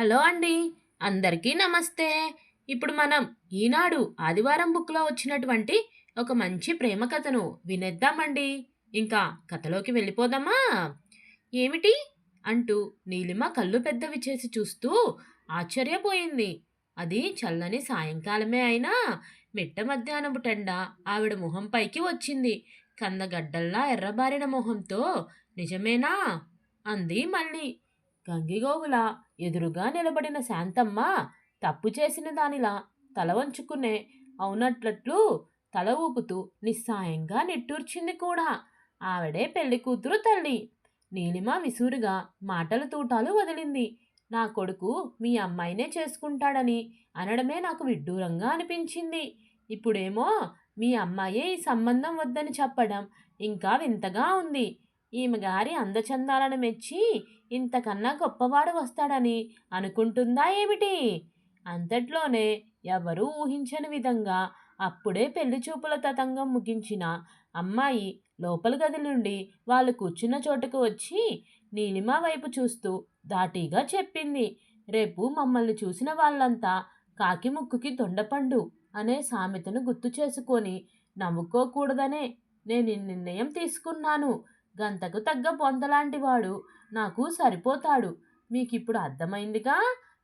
Hello అండి అందరికీ నమస్తే. ఇప్పుడు మనం ఈనాడు ఆదివారం బుక్లో వచ్చినటువంటి ఒక మంచి ప్రేమ కథను వినేద్దామండి. ఇంకా కథలోకి వెళ్ళిపోదామా? ఏమిటి? అంటూ నీలిమ కళ్ళు పెద్దవి చేసి చూస్తూ ఆశ్చర్యపోయింది. అది చల్లని సాయంకాలమే అయినా మిట్ట మధ్యాహ్నపు టెండ ఆవిడ మొహం పైకి వచ్చింది. కందగడ్డల్లా ఎర్రబారిన మొహంతో నిజమేనా? అంది మళ్ళీ. గంగిగోవుల ఎదురుగా నిలబడిన శాంతమ్మ తప్పు చేసిన దానిలా తల వంచుకునే అవునట్లట్లు తల ఊపుతూ నిస్సాయంగా నిట్టూర్చింది కూడా ఆవిడే పెళ్ళి కూతురు తల్లి. నీలిమ విసురుగా మాటల తూటాలు వదిలింది. నా కొడుకు మీ అమ్మాయినే చేసుకుంటాడని అనడమే నాకు విడ్డూరంగా అనిపించింది. ఇప్పుడేమో మీ అమ్మాయే ఈ సంబంధం వద్దని చెప్పడం ఇంకా వింతగా ఉంది. ఈమె గారి అందచందాలను మెచ్చి ఇంతకన్నా గొప్పవాడు వస్తాడని అనుకుంటుందా ఏమిటి? అంతట్లోనే ఎవరూ ఊహించని విధంగా అప్పుడే పెళ్ళి చూపుల తతంగం ముగించిన అమ్మాయి లోపల గది నుండి వాళ్ళు కూర్చున్న చోటుకు వచ్చి నీలిమ వైపు చూస్తూ ధాటీగా చెప్పింది. రేపు మమ్మల్ని చూసిన వాళ్ళంతా కాకి ముక్కుకి దొండపండు అనే సామెతను గుర్తు చేసుకొని నవ్వుకోకూడదనే నేను నిర్ణయం తీసుకున్నాను. గంతకు తగ్గ పొంతలాంటి వాడు నాకు సరిపోతాడు. మీకిప్పుడు అర్థమైందిగా?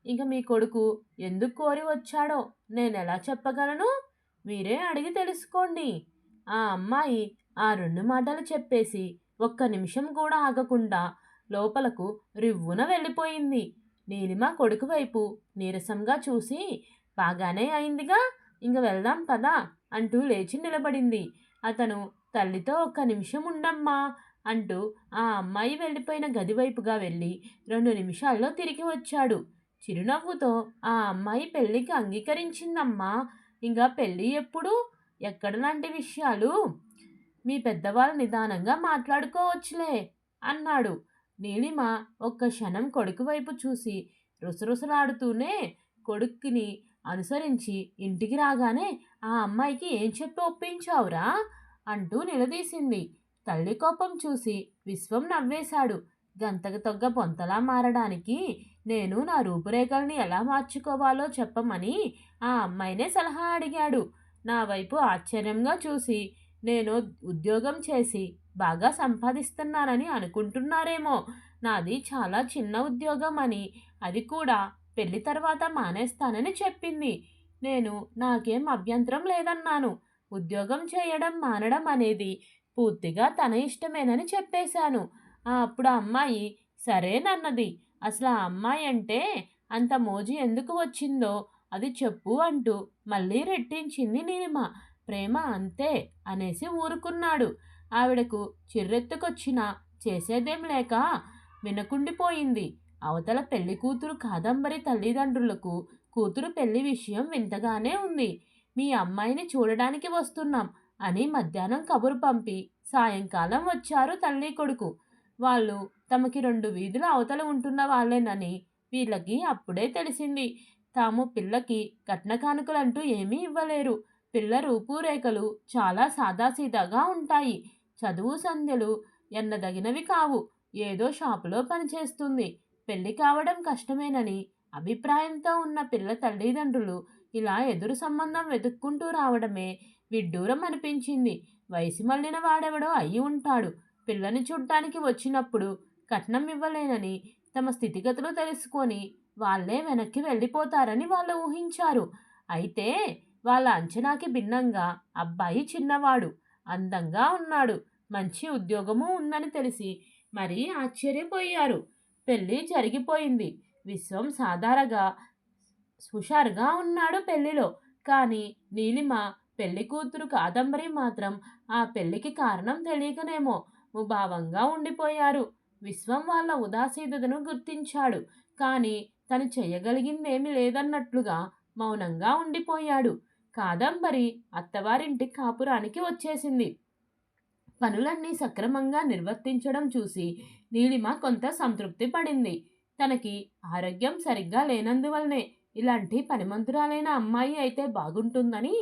ఇక మీ కొడుకు ఎందుకు కోరి వచ్చాడో నేను ఎలా చెప్పగలను? మీరే అడిగి తెలుసుకోండి. ఆ అమ్మాయి ఆ రెండు మాటలు చెప్పేసి ఒక్క నిమిషం కూడా ఆగకుండా లోపలకు రివ్వున వెళ్ళిపోయింది. నీలిమ కొడుకు వైపు నీరసంగా చూసి బాగానే అయిందిగా? ఇంక వెళ్దాం కదా అంటూ లేచి నిలబడింది. అతను తల్లితో ఒక్క నిమిషం ఉండమ్మా అంటూ ఆ అమ్మాయి వెళ్ళిపోయిన గది వైపుగా వెళ్ళి రెండు నిమిషాల్లో తిరిగి వచ్చాడు. చిరునవ్వుతో ఆ అమ్మాయి పెళ్ళికి అంగీకరించిందమ్మా. ఇంకా పెళ్ళి ఎప్పుడు? ఎక్కడ లాంటి విషయాలు? మీ పెద్దవాళ్ళు నిదానంగా మాట్లాడుకోవచ్చులే అన్నాడు. నీలిమ ఒక్క క్షణం కొడుకు వైపు చూసి రుసరుసలాడుతూనే కొడుక్కిని అనుసరించి ఇంటికి రాగానే ఆ అమ్మాయికి ఏం చెప్పి ఒప్పించావురా? అంటూ నిలదీసింది. తల్లి కోపం చూసి విశ్వం నవ్వేశాడు. గంతకు తగ్గ పొంతలా మారడానికి నేను నా రూపురేఖల్ని ఎలా మార్చుకోవాలో చెప్పమని ఆ అమ్మాయినే సలహా అడిగాడు. నా వైపు ఆశ్చర్యంగా చూసి నేను ఉద్యోగం చేసి బాగా సంపాదిస్తున్నానని అనుకుంటున్నారేమో. నాది చాలా చిన్న ఉద్యోగం అని అది కూడా పెళ్ళి తర్వాత మానేస్తానని చెప్పింది. నేను నాకేం అభ్యంతరం లేదన్నాను. ఉద్యోగం చేయడం మానడం అనేది పూర్తిగా తన ఇష్టమేనని చెప్పేశాను. అప్పుడు అమ్మాయి సరేనన్నది. అసలు ఆ అమ్మాయి అంటే అంత మోజు ఎందుకు వచ్చిందో అది చెప్పు అంటూ మళ్ళీ రెట్టించింది నీలిమ. ప్రేమ అంతే అనేసి ఊరుకున్నాడు. ఆవిడకు చిర్రెత్తుకొచ్చిన చేసేదేం లేక వినకుండిపోయింది. అవతల పెళ్ళి కూతురు కాదంబరి తల్లిదండ్రులకు కూతురు పెళ్ళి విషయం వింతగానే ఉంది. మీ అమ్మాయిని చూడడానికి వస్తున్నాం. అని మధ్యాహ్నం కబురు పంపి సాయంకాలం వచ్చారు తల్లి కొడుకు. వాళ్ళు తమకి రెండు వీధుల అవతల ఉంటున్న వాళ్ళేనని వీళ్ళకి అప్పుడే తెలిసింది. తాము పిల్లకి కట్న కానుకలంటూ ఏమీ ఇవ్వలేరు. పిల్ల రూపురేఖలు చాలా సాదాసీదాగా ఉంటాయి. చదువు సంధ్యలు ఎన్నదగినవి కావు. ఏదో షాపులో పనిచేస్తుంది పెళ్ళి కావడం కష్టమేనని అభిప్రాయంతో ఉన్న పిల్ల తల్లిదండ్రులు ఇలా ఎదురు సంబంధం వెతుక్కుంటూ రావడమే విడ్డూరం అనిపించింది. వయసు మళ్ళిన వాడెవడో అయి ఉంటాడు. పిల్లని చూడ్డానికి వచ్చినప్పుడు కట్నం ఇవ్వలేనని తమ స్థితిగతులు తెలుసుకొని వాళ్ళే వెనక్కి వెళ్ళిపోతారని వాళ్ళు ఊహించారు. అయితే వాళ్ళ అంచనాకి భిన్నంగా అబ్బాయి చిన్నవాడు అందంగా ఉన్నాడు మంచి ఉద్యోగము ఉందని తెలిసి మరీ ఆశ్చర్యపోయారు. పెళ్ళి జరిగిపోయింది. విశ్వం సాధారగా హుషారుగా ఉన్నాడు పెళ్ళిలో కానీ నీలిమ పెళ్ళి కూతురు కాదంబరి మాత్రం ఆ పెళ్ళికి కారణం తెలియకనేమో. ముభావంగా ఉండిపోయారు. విశ్వం వాళ్ళ ఉదాసీనతను గుర్తించాడు. కానీ తను చేయగలిగిందేమీ లేదన్నట్లుగా మౌనంగా ఉండిపోయాడు. కాదంబరి అత్తవారింటి కాపురానికి వచ్చేసింది. పనులన్నీ సక్రమంగా నిర్వర్తించడం చూసి నీలిమ కొంత సంతృప్తి పడింది. తనకి ఆరోగ్యం సరిగ్గా లేనందువల్లనే ఇలాంటి పనిమంతురాలైన అమ్మాయి అయితే బాగుంటుందని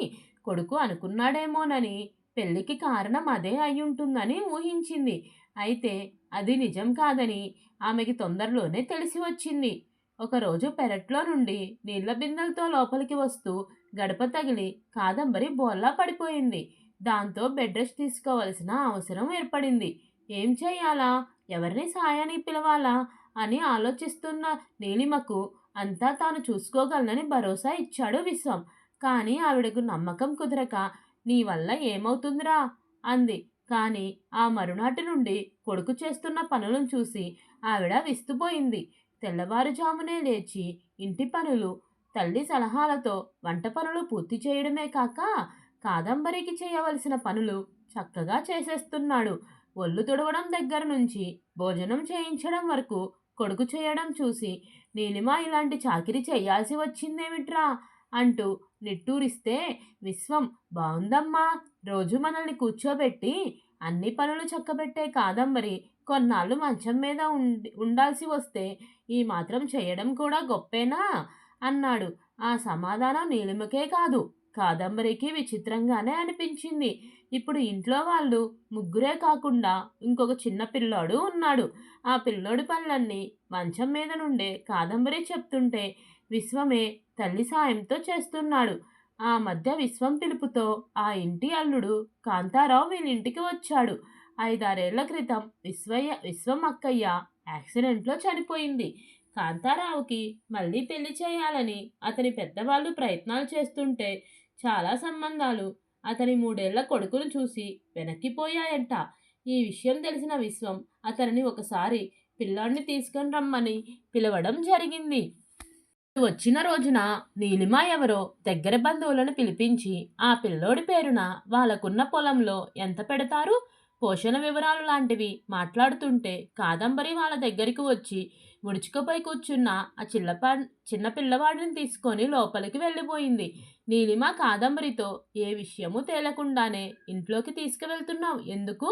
కొడుకు అనుకున్నాడేమోనని పెళ్ళికి కారణం అదే అయ్యుంటుందని ఊహించింది. అయితే అది నిజం కాదని ఆమెకి తొందరలోనే తెలిసి వచ్చింది. ఒకరోజు పెరట్లో నుండి నీళ్ళ బిందెలతో లోపలికి వస్తూ గడప తగిలి కాదంబరి బోర్లా పడిపోయింది. దాంతో బెడ్ రెస్ట్ తీసుకోవలసిన అవసరం ఏర్పడింది. ఏం చేయాలా ఎవరిని సాయానికి పిలవాలా? అని ఆలోచిస్తున్న నీలిమకు అంతా తాను చూసుకోగలనని భరోసా ఇచ్చాడు విశ్వం. కానీ ఆవిడకు నమ్మకం కుదరక నీ వల్ల ఏమవుతుందిరా? అంది. కానీ ఆ మరునాటి నుండి కొడుకు చేస్తున్న పనులను చూసి ఆవిడ విస్తుపోయింది. తెల్లవారుజామునే లేచి ఇంటి పనులు తల్లి సలహాలతో వంట పనులు పూర్తి చేయడమే కాక కాదంబరికి చేయవలసిన పనులు చక్కగా చేసేస్తున్నాడు. ఒళ్ళు తుడవడం దగ్గర నుంచి భోజనం చేయించడం వరకు కొడుకు చేయడం చూసి నీలిమ ఇలాంటి చాకిరి చేయాల్సి వచ్చిందేమిట్రా? అంటూ నిట్టూరిస్తే విశ్వం బాగుందమ్మా రోజు మనల్ని కూర్చోబెట్టి అన్ని పనులు చక్కబెట్టే కాదంబరి. కొన్నాళ్ళు మంచం మీద ఉండి ఉండాల్సి వస్తే ఈ మాత్రం చేయడం కూడా గొప్పేనా? అన్నాడు. ఆ సమాధానం నీలిమకే కాదు. కాదంబరికి విచిత్రంగానే అనిపించింది. ఇప్పుడు ఇంట్లో వాళ్ళు ముగ్గురే కాకుండా ఇంకొక చిన్న పిల్లోడు ఉన్నాడు. ఆ పిల్లోడి పనులన్నీ మంచం మీద నుండే కాదంబరి చెప్తుంటే విశ్వమే తల్లి సాయంతో చేస్తున్నాడు. ఆ మధ్య విశ్వం పిలుపుతో ఆ ఇంటి అల్లుడు కాంతారావు వీళ్ళింటికి వచ్చాడు. ఐదారేళ్ళ క్రితం విశ్వయ్య విశ్వం అక్కయ్య యాక్సిడెంట్లో చనిపోయింది. కాంతారావుకి మళ్ళీ పెళ్ళి చేయాలని అతని పెద్దవాళ్ళు ప్రయత్నాలు చేస్తుంటే చాలా సంబంధాలు. అతని మూడేళ్ళ కొడుకును చూసి వెనక్కిపోయాయంట ఈ విషయం తెలిసిన విశ్వం అతనిని ఒకసారి పిల్లాడిని తీసుకొని రమ్మని పిలవడం జరిగింది. వచ్చిన రోజున నీలిమ ఎవరో దగ్గర బంధువులను పిలిపించి ఆ పిల్లోడి పేరున వాళ్ళకున్న పొలంలో ఎంత పెడతారు? పోషణ వివరాలు లాంటివి మాట్లాడుతుంటే కాదంబరి వాళ్ళ దగ్గరికి వచ్చి ముడుచుకుపోయి కూర్చున్న ఆ చిల్లపా చిన్న పిల్లవాడిని తీసుకొని లోపలికి వెళ్ళిపోయింది. నీలిమ కాదంబరితో ఏ విషయము తేలకుండానే ఇంట్లోకి తీసుకువెళ్తున్నావు ఎందుకు?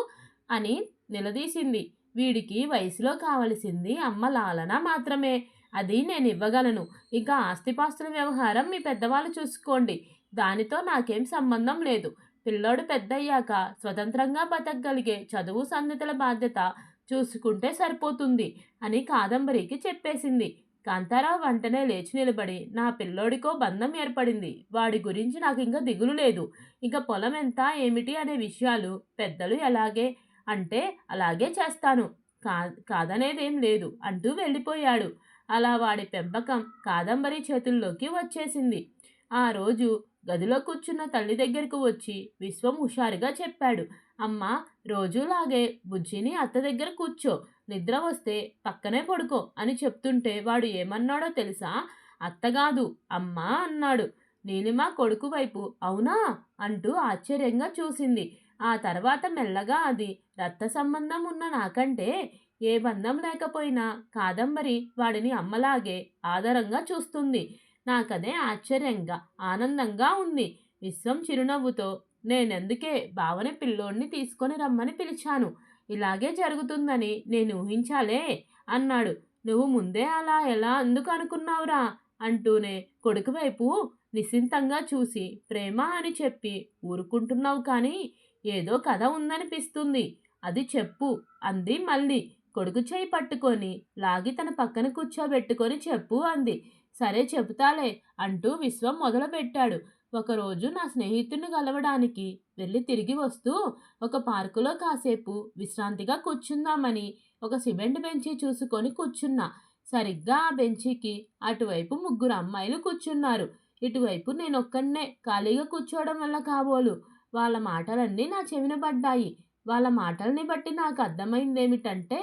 అని నిలదీసింది. వీడికి వయసులో కావలసింది అమ్మ లాలన మాత్రమే. అది నేను ఇవ్వగలను. ఇక ఆస్తిపాస్తుల వ్యవహారం మీ పెద్దవాళ్ళు చూసుకోండి. దానితో నాకేం సంబంధం లేదు. పిల్లోడు పెద్దయ్యాక స్వతంత్రంగా బతకగలిగే చదువు సంగతుల బాధ్యత చూసుకుంటే సరిపోతుంది అని కాదంబరికి చెప్పేసింది. కాంతారావు వెంటనే లేచి నిలబడి నా పిల్లోడికో బంధం ఏర్పడింది. వాడి గురించి నాకు ఇంకా దిగులు లేదు. ఇక పొలం ఎంత ఏమిటి అనే విషయాలు పెద్దలు ఎలాగే అంటే అలాగే చేస్తాను. కా కాదనేదేం లేదు అంటూ వెళ్ళిపోయాడు. అలా వాడి పెంపకం కాదంబరి చేతుల్లోకి వచ్చేసింది. ఆ రోజు గదిలో కూర్చున్న తల్లి దగ్గరకు వచ్చి విశ్వం హుషారుగా చెప్పాడు అమ్మ రోజులాగే బుజ్జిని అత్త దగ్గర కూర్చో నిద్ర వస్తే పక్కనే పడుకో అని చెప్తుంటే వాడు ఏమన్నాడో తెలుసా? అత్తగాదు అమ్మా అన్నాడు. నీలిమ కొడుకు వైపు అవునా? అంటూ ఆశ్చర్యంగా చూసింది. ఆ తర్వాత మెల్లగా అది రక్త సంబంధం ఉన్న నాకంటే ఏ బంధం లేకపోయినా కాదంబరి వాడిని అమ్మలాగే ఆదరంగా చూస్తుంది. నాకదే ఆశ్చర్యంగా ఆనందంగా ఉంది. విశ్వం చిరునవ్వుతో నేనెందుకే భావన పిల్లోడిని తీసుకొని రమ్మని పిలిచాను? ఇలాగే జరుగుతుందని నేను ఊహించాలే అన్నాడు. నువ్వు ముందే అలా ఎలా ఎందుకు అనుకున్నావురా? అంటూనే కొడుకు వైపు నిశ్చింతంగా చూసి ప్రేమ అని చెప్పి ఊరుకుంటున్నావు కానీ ఏదో కథ ఉందనిపిస్తుంది. అది చెప్పు అంది మళ్ళీ. కొడుకు చేయి పట్టుకొని లాగి తన పక్కన కూర్చోబెట్టుకొని చెప్పు అంది. సరే చెబుతాలే అంటూ విశ్వం మొదలుపెట్టాడు. ఒకరోజు నా స్నేహితుడిని కలవడానికి వెళ్ళి తిరిగి వస్తూ ఒక పార్కులో కాసేపు విశ్రాంతిగా కూర్చుందామని ఒక సిమెంట్ బెంచి చూసుకొని కూర్చున్నా. సరిగ్గా ఆ బెంచికి అటువైపు ముగ్గురు అమ్మాయిలు కూర్చున్నారు. ఇటువైపు నేను ఖాళీగా కూర్చోవడం వల్ల కాబోలు. వాళ్ళ మాటలన్నీ నా చెవిన పడ్డాయి. వాళ్ళ మాటల్ని బట్టి నాకు అర్థమైందేమిటంటే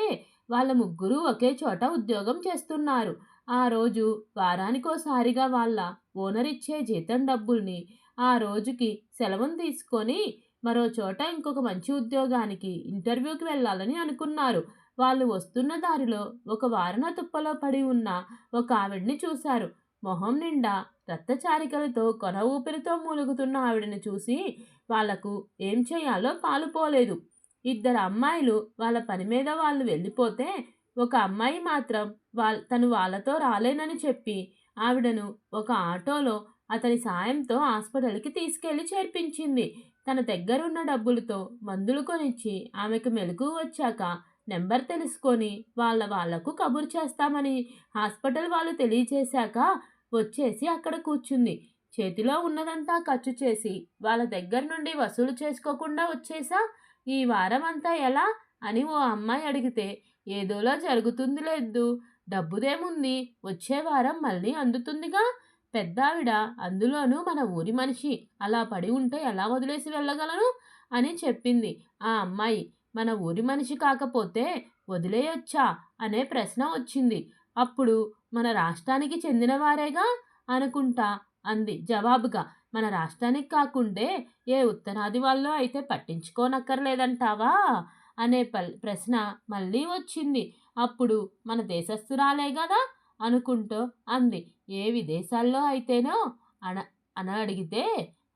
వాళ్ళ ముగ్గురు ఒకే చోట ఉద్యోగం చేస్తున్నారు. ఆ రోజు వారానికోసారిగా వాళ్ళ ఓనర్ ఇచ్చే జీతం డబ్బుల్ని ఆ రోజుకి సెలవును తీసుకొని మరో చోట ఇంకొక మంచి ఉద్యోగానికి ఇంటర్వ్యూకి వెళ్ళాలని అనుకున్నారు. వాళ్ళు వస్తున్న దారిలో ఒక వారణ తుప్పలో పడి ఉన్న ఒక ఆవిడ్ని చూశారు. మొహం నిండా రక్తచారికలతో కొన ఊపిరితో మూలుగుతున్న ఆవిడని చూసి వాళ్ళకు ఏం చేయాలో పాలుపోలేదు ఇద్దరు అమ్మాయిలు వాళ్ళ పని మీద వాళ్ళు వెళ్ళిపోతే ఒక అమ్మాయి మాత్రం వాళ్ళ తను వాళ్ళతో రాలేనని చెప్పి ఆవిడను ఒక ఆటోలో అతని సాయంతో హాస్పిటల్కి తీసుకెళ్ళి చేర్పించింది. తన దగ్గరున్న డబ్బులతో మందులు కొనిచ్చి ఆమెకు మెలకు వచ్చాక నెంబర్ తెలుసుకొని వాళ్ళ వాళ్ళకు కబురు చేస్తామని హాస్పిటల్ వాళ్ళు తెలియచేశాక వచ్చేసి అక్కడ కూర్చుంది. చేతిలో ఉన్నదంతా ఖర్చు చేసి వాళ్ళ దగ్గర నుండి వసూలు చేసుకోకుండా వచ్చేసా? ఈ వారం అంతా ఎలా? అని ఓ అమ్మాయి అడిగితే ఏదోలా జరుగుతుంది లేదు డబ్బుదేముంది? వచ్చే వారం మళ్ళీ అందుతుందిగా. పెద్దావిడ అందులోనూ మన ఊరి మనిషి. అలా పడి ఉంటే ఎలా వదిలేసి వెళ్ళగలను? అని చెప్పింది ఆ అమ్మాయి. మన ఊరి మనిషి కాకపోతే వదిలేయొచ్చా? అనే ప్రశ్న వచ్చింది. అప్పుడు మన రాష్ట్రానికి చెందినవారేగా? అనుకుంటా అంది జవాబుగా. మన రాష్ట్రానికి కాకుండే ఏ ఉత్తరాది వాళ్ళు అయితే పట్టించుకోనక్కర్లేదంటావా? అనే ప ప్రశ్న మళ్ళీ వచ్చింది. అప్పుడు మన దేశస్థురాలే కదా అనుకుంటూ అంది. ఏ విదేశాల్లో అయితేనో? అన అని అడిగితే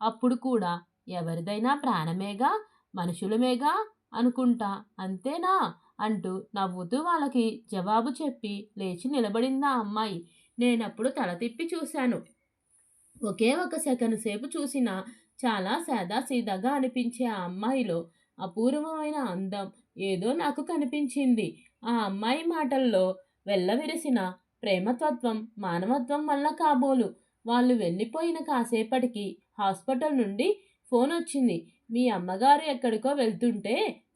అప్పుడు కూడా ఎవరిదైనా ప్రాణమేగా? మనుషులమేగా? అనుకుంటా అంతేనా? అంటూ నవ్వుతూ వాళ్ళకి జవాబు చెప్పి లేచి నిలబడిందా అమ్మాయి. నేనప్పుడు తల తిప్పి చూశాను. ఒకే ఒక సెకండ్ సేపు చూసిన చాలా సాదాసీదాగా అనిపించే ఆ అమ్మాయిలో అపూర్వమైన అందం ఏదో నాకు కనిపించింది. ఆ అమ్మాయి మాటల్లో వెళ్ళవిరిసిన ప్రేమతత్వం మానవత్వం వల్ల కాబోలు. వాళ్ళు వెళ్ళిపోయిన కాసేపటికి హాస్పిటల్ నుండి ఫోన్ వచ్చింది మీ అమ్మగారు ఎక్కడికో వెళ్తుంటే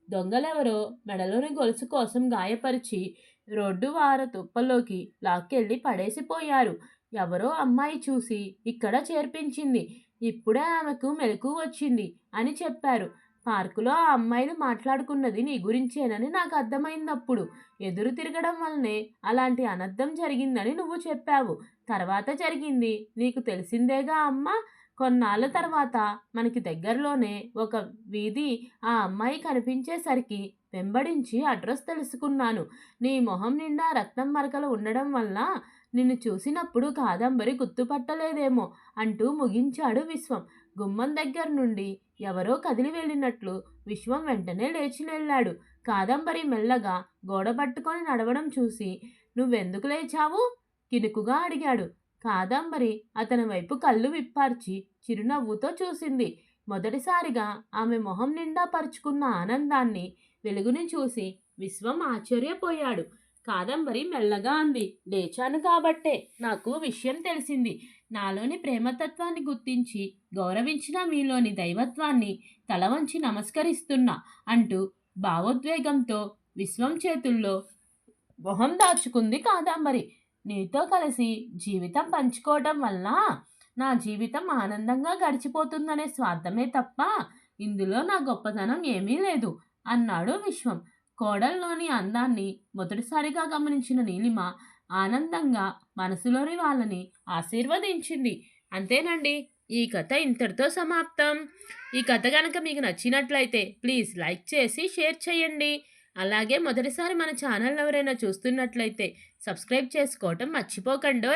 దొంగలెవరో మెడలోని గొలుసు కోసం గాయపరిచి రోడ్డు వార తుప్పల్లోకి లాక్కెళ్ళి పడేసిపోయారు. ఎవరో అమ్మాయి చూసి ఇక్కడ చేర్పించింది. ఇప్పుడే ఆమెకు మెలకు వచ్చింది అని చెప్పారు. పార్కులో ఆ అమ్మాయిలు మాట్లాడుకున్నది నీ గురించేనని నాకు అర్థమైందప్పుడు. ఎదురు తిరగడం వల్లనే అలాంటి అనర్థం జరిగిందని నువ్వు చెప్పావు. తర్వాత జరిగింది నీకు తెలిసిందేగా అమ్మ? కొన్నాళ్ళ తర్వాత మనకి దగ్గరలోనే ఒక వీధి ఆ అమ్మాయి కనిపించేసరికి వెంబడించి అడ్రస్ తెలుసుకున్నాను. నీ మొహం నిండా రక్తం మరకలు ఉండడం వల్ల నిన్ను చూసినప్పుడు కాదంబరి గుర్తుపట్టలేదేమో అంటూ ముగించాడు విశ్వం. గుమ్మం దగ్గర నుండి ఎవరో కదిలి వెళ్ళినట్లు విశ్వం వెంటనే లేచి వెళ్ళాడు. కాదంబరి మెల్లగా గోడ పట్టుకొని నడవడం చూసి నువ్వెందుకు లేచావు? కినుకుగా అడిగాడు. కాదంబరి అతని వైపు కళ్ళు విప్పార్చి చిరునవ్వుతో చూసింది. మొదటిసారిగా ఆమె మొహం నిండా పరుచుకున్న ఆనందాన్ని వెలుగుని చూసి విశ్వం ఆశ్చర్యపోయాడు. కాదంబరి మెల్లగా అంది లేచాను కాబట్టే నాకు విషయం తెలిసింది. నాలోని ప్రేమతత్వాన్ని గుర్తించి గౌరవించిన మీలోని దైవత్వాన్ని తల వంచి నమస్కరిస్తున్నా అంటూ భావోద్వేగంతో విశ్వం చేతుల్లో మొహం దాచుకుంది కాదంబరి. నీతో కలిసి జీవితం పంచుకోవటం వల్ల నా జీవితం ఆనందంగా గడిచిపోతుందనే స్వార్థమే తప్ప ఇందులో నా గొప్పతనం ఏమీ లేదు అన్నాడు విశ్వం. కోడల్లోని అందాన్ని మొదటిసారిగా గమనించిన నీలిమ ఆనందంగా మనసులోని వాళ్ళని ఆశీర్వదించింది. అంతేనండి ఈ కథ ఇంతటితో సమాప్తం. ఈ కథ కనుక మీకు నచ్చినట్లయితే ప్లీజ్ లైక్ చేసి షేర్ చేయండి. అలాగే మొదటిసారి మన ఛానల్ ఎవరైనా చూస్తున్నట్లయితే సబ్స్క్రైబ్ చేసుకోవటం మర్చిపోకండి